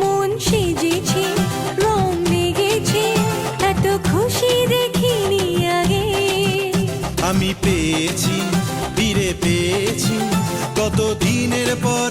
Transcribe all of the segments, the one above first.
মন সেজেছে, রং লেগেছে এত খুশি দেখিনি আগে। আমি পেয়েছি, ফিরে পেয়েছি কত দিনের পরে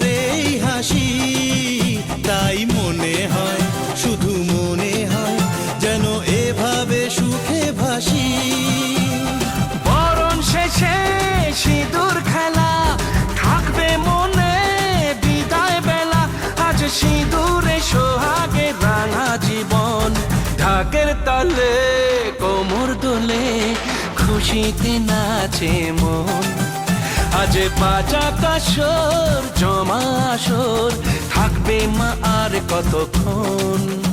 তালে কোমর দোলে খুশিতে নাচে মন। আজ পাচা কাশর, জমা আসর, থাকবে মা আর কতক্ষণ?